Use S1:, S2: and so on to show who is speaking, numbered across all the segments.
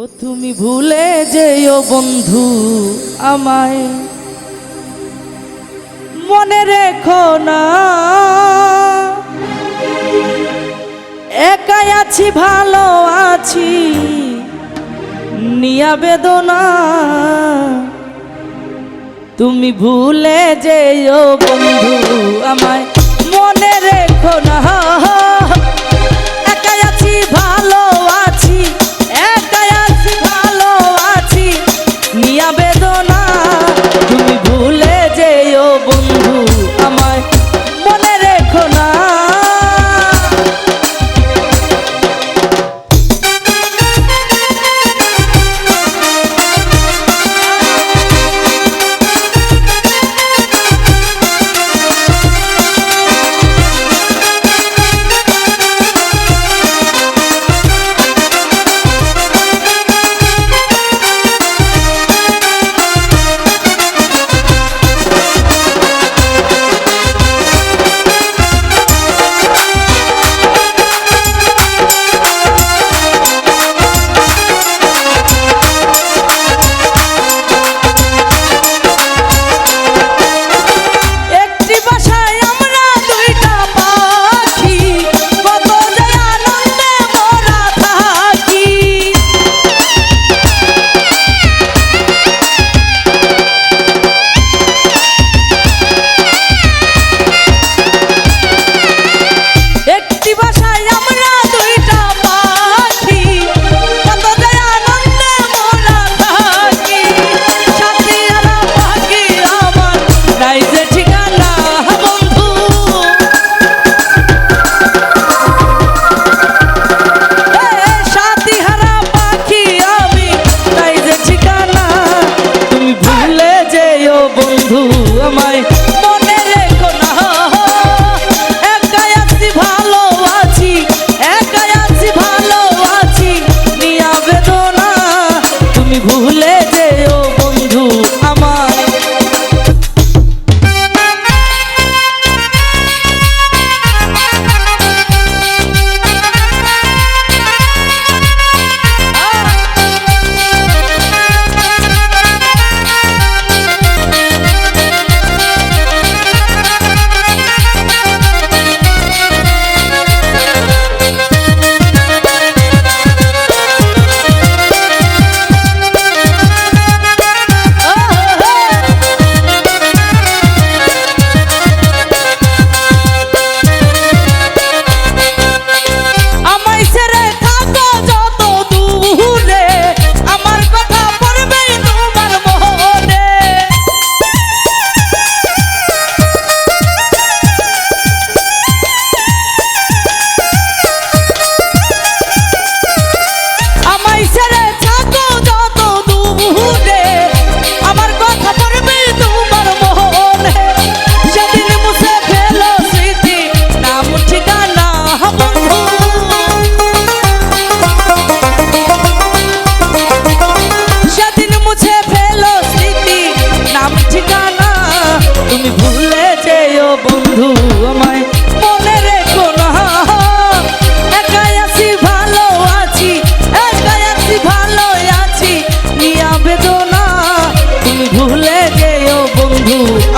S1: ও তুমি ভুলে যেও বন্ধু আমায়। মনে রেখো না। একাই আছি, ভালো আছি, নিয়া বেদনা। তুমি ভুলে যেও বন্ধু বেদনা তুমি ভুলে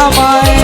S1: আমায়।